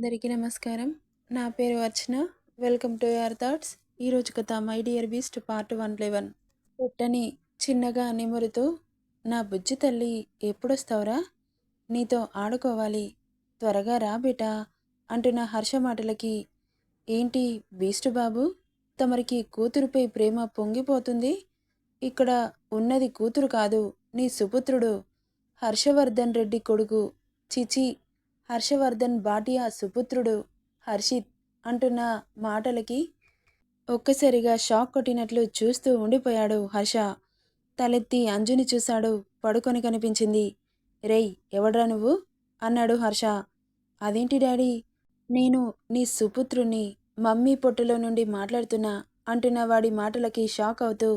అందరికీ నమస్కారం. నా పేరు Archana. Welcome to your thoughts. ఈరోజు కథ my dear beast part one eleven. పుట్టని చిన్నగా నిమురుతూ నా బుజ్జి తల్లి ఎప్పుడొస్తావురా? నీతో ఆడుకోవాలి. త్వరగా రా బేటా అంటున్న హర్ష మాటలకి ఏంటి బీస్ట్ బాబు? తమరికి కూతురుపై ప్రేమ పొంగిపోతుంది? ఇక్కడ ఉన్నది కూతురు కాదు నీ సుపుత్రుడు. హర్షవర్ధన్ రెడ్డి కొడుకు. చిచి హర్షవర్ధన్ భాటియా సుపుత్రుడు హర్షిత్ అంటున్న మాటలకి ఒక్కసారిగా షాక్ కొట్టినట్లు చూస్తూ ఉండిపోయాడు హర్ష. తలెత్తి అంజుని చూశాడు. పడుకొని కనిపించింది. రేయ్ ఎవడ్రా నువ్వు? అన్నాడు హర్ష. అదేంటి డాడీ? నేను నీ సుపుత్రుణ్ణి మమ్మీ పొట్టలో నుండి మాట్లాడుతున్నా అంటున్న వాడి మాటలకి షాక్ అవుతూ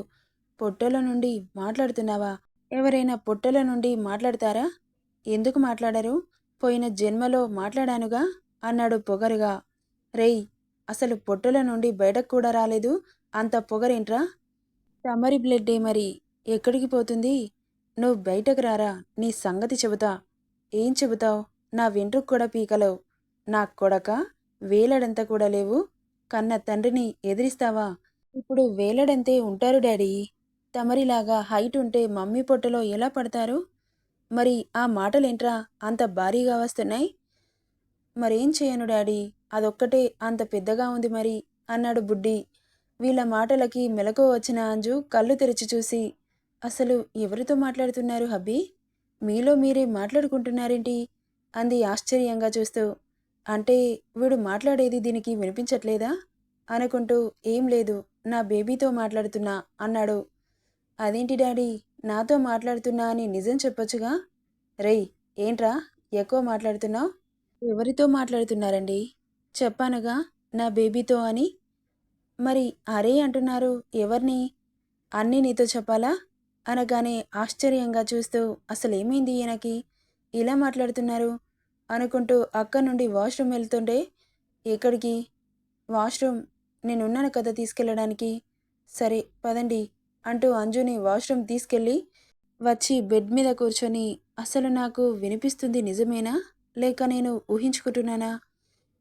పొట్టలో నుండి మాట్లాడుతున్నావా? ఎవరైనా పొట్టల నుండి మాట్లాడతారా? ఎందుకు మాట్లాడరు? పోయిన జన్మలో మాట్లాడానుగా? అన్నాడు పొగరుగా. రేయ్ అసలు పొట్టల నుండి బయటకు కూడా రాలేదు. అంత పొగరేంట్రా? తమరి బ్లడ్డే మరి. ఎక్కడికి పోతుంది? నువ్వు బయటకు రారా. నీ సంగతి చెబుతా. ఏం చెబుతావు? నా వెంట్రుకు కూడా పీకలేవు. నా కొడక వేలడంత కూడా లేవు. కన్న తండ్రిని ఎదిరిస్తావా? ఇప్పుడు వేలడంతే ఉంటారు డాడీ. తమరిలాగా హైట్ ఉంటే మమ్మీ పొట్టలో ఎలా పడతారు? మరి ఆ మాటలేంట్రా? అంత భారీగా వస్తున్నాయి? మరేం చేయను డాడీ? అదొక్కటే అంత పెద్దగా ఉంది మరి అన్నాడు బుడ్డి. వీళ్ళ మాటలకి మెలకు వచ్చిన అంజు కళ్ళు తెరిచి చూసి అసలు ఎవరితో మాట్లాడుతున్నారు హబ్బీ? మీలో మీరే మాట్లాడుకుంటున్నారేంటి? అంది ఆశ్చర్యంగా చూస్తూ. అంటే వీడు మాట్లాడేది దీనికి వినిపించట్లేదా? అనుకుంటూ ఏం లేదు నా బేబీతో మాట్లాడుతున్నా అన్నాడు. అదేంటి డాడీ? నాతో మాట్లాడుతున్నా అని నిజం చెప్పొచ్చుగా? రేయ్ ఏంట్రా? ఎక్కువ మాట్లాడుతున్నావు? ఎవరితో మాట్లాడుతున్నారండి? చెప్పానుగా నా బేబీతో అని. మరి అరే అంటున్నారు ఎవరిని? అన్నీ నీతో చెప్పాలా? అనగానే ఆశ్చర్యంగా చూస్తూ అసలేమైంది ఈయనకి? ఇలా మాట్లాడుతున్నారు? అనుకుంటూ అక్క నుండి వాష్రూమ్ వెళ్తుంటే ఎక్కడికి? వాష్రూమ్? నేనున్నాను కదా తీసుకెళ్ళడానికి. సరే పదండి. అంటూ అంజుని వాష్రూమ్ తీసుకెళ్ళి వచ్చి బెడ్ మీద కూర్చొని అసలు నాకు వినిపిస్తుంది నిజమేనా? లేక నేను ఊహించుకుంటున్నానా?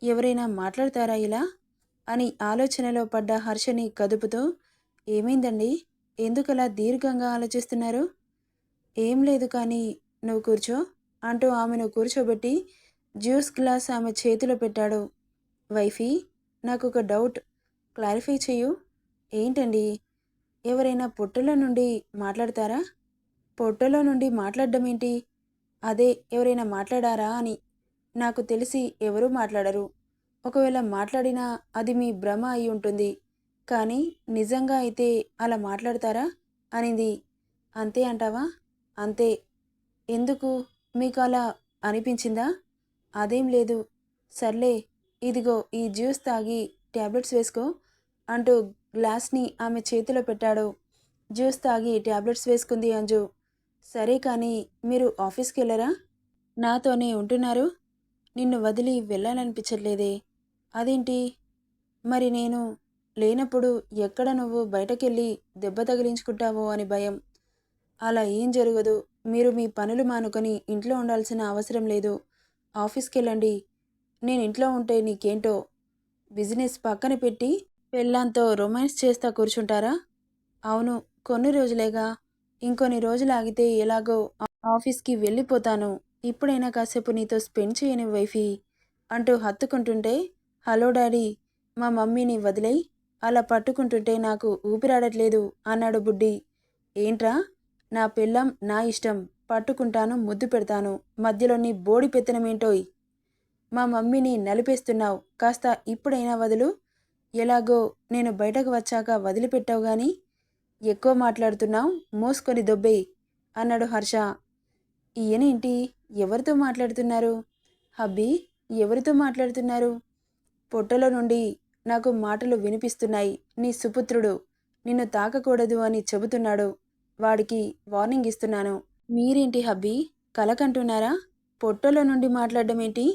ఎవరైనా మాట్లాడతారా ఇలా? అని ఆలోచనలో పడ్డ హర్షని కదుపుతూ ఏమైందండి? ఎందుకలా దీర్ఘంగా ఆలోచిస్తున్నారు? ఏం లేదు కానీ నువ్వు కూర్చో అంటూ ఆమెను కూర్చోబెట్టి జ్యూస్ గ్లాస్ ఆమె చేతిలో పెట్టాడు. వైఫీ నాకు ఒక డౌట్. క్లారిఫై చేయు ఏంటండి? ఎవరైనా పొట్టలో నుండి మాట్లాడతారా? పొట్టలో నుండి మాట్లాడడం ఏంటి? అదే ఎవరైనా మాట్లాడారా అని నాకు తెలిసి ఎవరూ మాట్లాడరు. ఒకవేళ మాట్లాడినా అది మీ భ్రమ అయి ఉంటుంది. కానీ నిజంగా అయితే అలా మాట్లాడతారా? అనింది. అంతే అంటావా? అంతే. ఎందుకు? మీకు అలా అనిపించిందా? అదేం లేదు. సర్లే ఇదిగో ఈ జ్యూస్ తాగి ట్యాబ్లెట్స్ వేసుకో అంటూ గ్లాస్ని ఆమె చేతిలో పెట్టాడు. జ్యూస్ తాగి ట్యాబ్లెట్స్ వేసుకుంది అంజు. సరే కానీ మీరు ఆఫీస్కి వెళ్ళరా? నాతోనే ఉంటున్నారు. నిన్ను వదిలి వెళ్ళాలనిపించట్లేదే. అదేంటి? మరి నేను లేనప్పుడు ఎక్కడ నువ్వు బయటకెళ్ళి దెబ్బ తగిలించుకుంటావో అని భయం. అలా ఏం జరగదు. మీరు మీ పనులు మానుకొని ఇంట్లో ఉండాల్సిన అవసరం లేదు. ఆఫీస్కి వెళ్ళండి. నేను ఇంట్లో ఉంటే నీకేంటో? బిజినెస్ పక్కన పెట్టి పెళ్ళాంతో రొమాన్స్ చేస్తా కూర్చుంటారా? అవును కొన్ని రోజులేగా. ఇంకొన్ని రోజులు ఆగితే ఎలాగో ఆఫీస్కి వెళ్ళిపోతాను. ఇప్పుడైనా కాసేపు నీతో స్పెండ్ చేయని వైఫీ అంటూ హత్తుకుంటుంటే హలో డాడీ మా మమ్మీని వదిలేయి. అలా పట్టుకుంటుంటే నాకు ఊపిరాడట్లేదు అన్నాడు బుడ్డి. ఏంట్రా? నా పిల్లం నా ఇష్టం. పట్టుకుంటాను ముద్దు పెడతాను. మధ్యలో నీ బోడి పెత్తనమేంటోయ్? మా మమ్మీని నలిపేస్తున్నావు. కాస్త ఇప్పుడైనా వదులు. ఎలాగో నేను బయటకు వచ్చాక వదిలిపెట్టావు గాని ఎక్కువ మాట్లాడుతున్నావు మోసుకొని దొబ్బే అన్నాడు హర్ష. ఈయనేంటి ఎవరితో మాట్లాడుతున్నారు? హబ్బీ ఎవరితో మాట్లాడుతున్నారు? పొట్టలో నుండి నాకు మాటలు వినిపిస్తున్నాయి. నీ సుపుత్రుడు నిన్ను తాకకూడదు అని చెబుతున్నాడు. వాడికి వార్నింగ్ ఇస్తున్నాను. మీరేంటి హబ్బీ కలకంటున్నారా? పొట్టలో నుండి మాట్లాడడం ఏంటి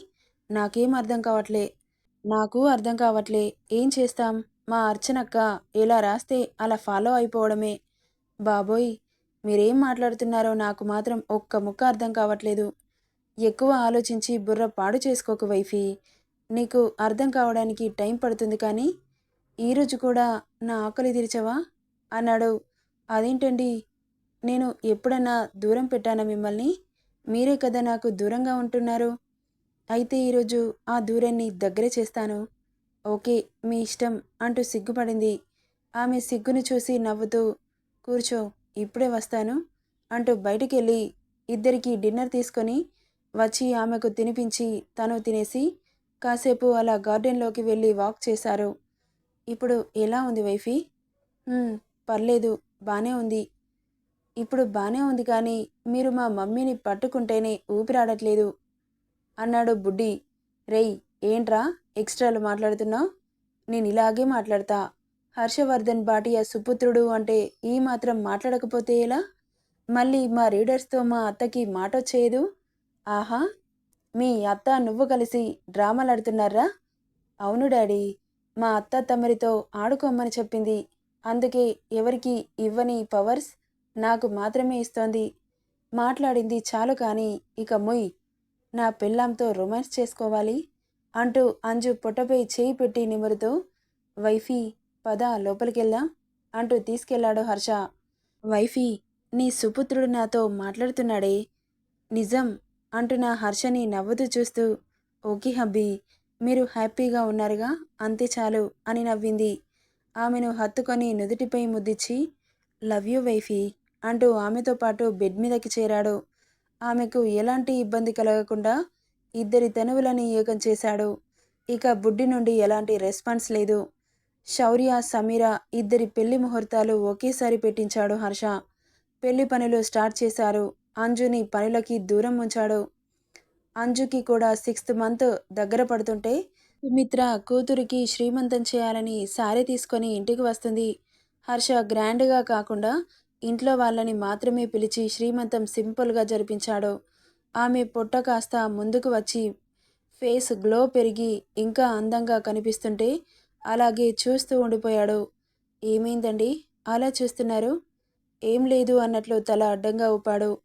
నాకేం అర్థం కావట్లే. నాకు అర్థం కావట్లే. ఏం చేస్తాం? మా అర్చనక్క ఎలా రాస్తే అలా ఫాలో అయిపోవడమే. బాబోయ్ మీరేం మాట్లాడుతున్నారో నాకు మాత్రం ఒక్క ముక్క అర్థం కావట్లేదు. ఎక్కువ ఆలోచించి బుర్ర పాడు చేసుకోకు వైఫీ. నీకు అర్థం కావడానికి టైం పడుతుంది కానీ ఈరోజు కూడా నా ఆకలి తీర్చవా? అన్నాడు. అదేంటండి? నేను ఎప్పుడన్నా దూరం పెట్టానా మిమ్మల్ని? మీరే కదా నాకు దూరంగా ఉంటున్నారు. అయితే ఈరోజు ఆ దూరాన్ని దగ్గర చేస్తాను. ఓకే మీ ఇష్టం అంటూ సిగ్గుపడింది. ఆమె సిగ్గును చూసి నవ్వుతూ కూర్చో ఇప్పుడే వస్తాను అంటూ బయటికెళ్ళి ఇద్దరికి డిన్నర్ తీసుకొని వచ్చి ఆమెకు తినిపించి తను తినేసి కాసేపు అలా గార్డెన్లోకి వెళ్ళి వాక్ చేశారు. ఇప్పుడు ఎలా ఉంది వైఫీ? పర్లేదు బానే ఉంది. ఇప్పుడు బానే ఉంది కానీ మీరు మా మమ్మీని పట్టుకుంటేనే ఊపిరాడట్లేదు. అన్నాడు బుడ్డి. రేయ్ ఏంట్రా ఎక్స్ట్రాలు మాట్లాడుతున్నావు? నేను ఇలాగే మాట్లాడతా. హర్షవర్ధన్ భాటియా సుపుత్రుడు అంటే ఈ మాత్రం మాట్లాడకపోతే ఎలా? మళ్ళీ మా రీడర్స్తో మా అత్తకి మాట వచ్చేయదు ఆహా మీ అత్త నువ్వు కలిసి డ్రామాలాడుతున్నారా? అవును డాడీ మా అత్త తమరితో ఆడుకోమని చెప్పింది. అందుకే ఎవరికి ఇవ్వని పవర్స్ నాకు మాత్రమే ఇస్తోంది. మాట్లాడింది చాలు కానీ ఇక మొయ్. నా పెళ్ళాంతో రొమాన్స్ చేసుకోవాలి? అంటూ అంజు పొట్టపై చేయి పెట్టి నిమురుతూ వైఫీ పద లోపలికెళ్దాం అంటూ తీసుకెళ్ళాడు హర్ష. వైఫీ నీ సుపుత్రుడు నాతో మాట్లాడుతున్నాడే. నిజం నా హర్షని నవ్వుతూ చూస్తూ ఓకే హబ్బీ మీరు హ్యాపీగా ఉన్నారుగా అంతే చాలు అని నవ్వింది. ఆమెను హత్తుకొని నుదుటిపై ముద్దిచ్చి లవ్ యూ వైఫీ అంటూ ఆమెతో పాటు బెడ్ మీదకి చేరాడు. ఆమెకు ఎలాంటి ఇబ్బంది కలగకుండా ఇద్దరి తనువులని ఏకం చేశాడు. ఇక బుడ్డి నుండి ఎలాంటి రెస్పాన్స్ లేదు. శౌర్య సమీర ఇద్దరి పెళ్ళి ముహూర్తాలు ఒకేసారి పెట్టించాడు హర్ష. పెళ్ళి పనులు స్టార్ట్ చేశారు. అంజుని పనులకి దూరం ఉంచాడు. అంజుకి కూడా సిక్స్త్ మంత్ దగ్గర పడుతుంటే సుమిత్ర కూతురికి శ్రీమంతం చేయాలని సారీ తీసుకొని ఇంటికి వస్తుంది. హర్ష గ్రాండ్గా కాకుండా ఇంట్లో వాళ్ళని మాత్రమే పిలిచి శ్రీమంతం సింపుల్గా జరిపించాడు. ఆమె పొట్ట కాస్త ముందుకు వచ్చి ఫేస్ గ్లో పెరిగి ఇంకా అందంగా కనిపిస్తుంటే అలాగే చూస్తూ ఉండిపోయాడు. ఏమైందండి? అలా చూస్తున్నారు? ఏం లేదు అన్నట్లు తల అడ్డంగా ఊపాడు.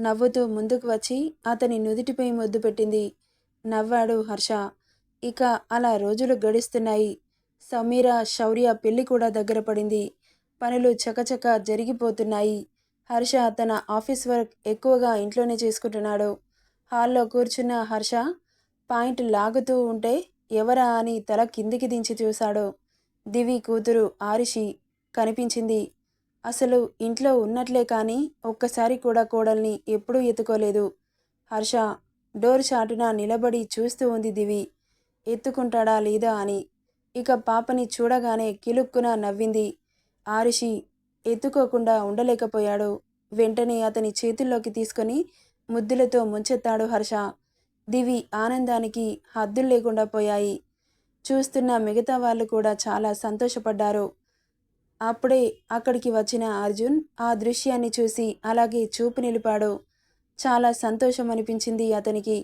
నవ్వుతూ ముందుకు వచ్చి అతని నుదుటిపై ముద్దు పెట్టింది. నవ్వాడు హర్ష. ఇక అలా రోజులు గడుస్తున్నాయి. సమీర శౌర్య పెళ్ళి కూడా దగ్గర పడింది. పనులు చకచక జరిగిపోతున్నాయి. హర్ష తన ఆఫీస్ వర్క్ ఎక్కువగా ఇంట్లోనే చేసుకుంటున్నాడు. హాల్లో కూర్చున్న హర్ష పాయింట్ లాగుతూ ఉంటే ఎవరా అని తల కిందికి దించి చూశాడు. దివి కూతురు ఆరిషి కనిపించింది. అసలు ఇంట్లో ఉన్నట్లే కానీ ఒక్కసారి కూడా కోడల్ని ఎప్పుడూ ఎత్తుకోలేదు. హర్ష డోర్ చాటున నిలబడి చూస్తూ ఉంది దివి. ఎత్తుకుంటాడా లేదా అని. ఇక పాపని చూడగానే కిలుక్కున నవ్వింది. ఆరిషి ఎత్తుకోకుండా ఉండలేకపోయాడు. వెంటనే అతని చేతుల్లోకి తీసుకొని ముద్దులతో ముంచెత్తాడు హర్ష. దివి ఆనందానికి హద్దులు లేకుండా పోయాయి. చూస్తున్న మిగతా వాళ్ళు కూడా చాలా సంతోషపడ్డారు. అప్పుడే అక్కడికి వచ్చిన అర్జున్ ఆ దృశ్యాన్ని చూసి అలాగే చూపు నిలిపాడు. చాలా సంతోషం అనిపించింది అతనికి.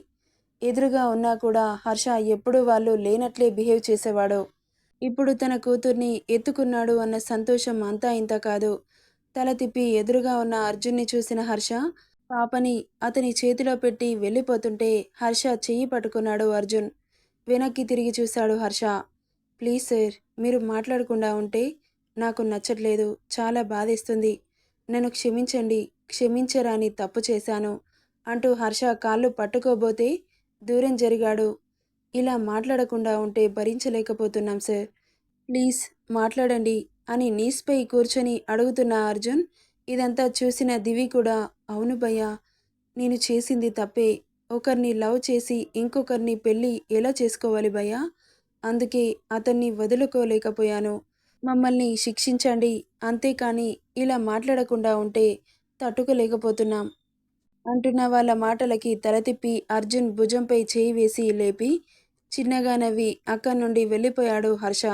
ఎదురుగా ఉన్నా కూడా హర్ష ఎప్పుడూ వాళ్ళు లేనట్లే బిహేవ్ చేసేవాడు. ఇప్పుడు తన కూతుర్ని ఎత్తుకున్నాడు అన్న సంతోషం అంతా ఇంత కాదు. తల తిప్పి ఎదురుగా ఉన్న అర్జున్ని చూసిన హర్ష పాపని అతని చేతిలో పెట్టి వెళ్ళిపోతుంటే హర్ష చెయ్యి పట్టుకున్నాడు అర్జున్. వెనక్కి తిరిగి చూశాడు హర్ష. ప్లీజ్ సార్ మీరు మాట్లాడకుండా ఉంటే నాకు నచ్చట్లేదు చాలా బాధేస్తుంది. నన్ను క్షమించండి క్షమించరాని తప్పు చేశాను అంటూ హర్ష కాళ్ళు పట్టుకోబోతే దూరం జరిగాడు. ఇలా మాట్లాడకుండా ఉంటే భరించలేకపోతున్నాం సార్. ప్లీజ్ మాట్లాడండి అని నీస్పై కూర్చొని అడుగుతున్న అర్జున్ ఇదంతా చూసిన దివి కూడా అవును భయ్యా నేను చేసింది తప్పే. ఒకరిని లవ్ చేసి ఇంకొకరిని పెళ్ళి ఎలా చేసుకోవాలి భయ్యా? అందుకే అతన్ని వదులుకోలేకపోయాను. మమ్మల్ని శిక్షించండి అంతేకాని ఇలా మాట్లాడకుండా ఉంటే తట్టుకోలేకపోతున్నాం. అంటున్న వాళ్ళ మాటలకి తల తిప్పి అర్జున్ భుజంపై చేయి వేసి లేపి చిన్నగా నవ్వి అక్కడి నుండి వెళ్ళిపోయాడు హర్ష.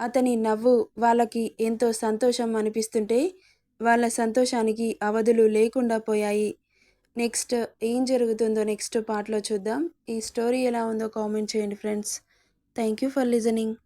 అతని నవ్వు వాళ్ళకి ఎంతో సంతోషం అనిపిస్తుంటే వాళ్ళ సంతోషానికి అవధులు లేకుండా పోయాయి. నెక్స్ట్ ఏం జరుగుతుందో నెక్స్ట్ పార్ట్లో చూద్దాం. ఈ స్టోరీ ఎలా ఉందో కామెంట్ చేయండి friends. Thank you for listening.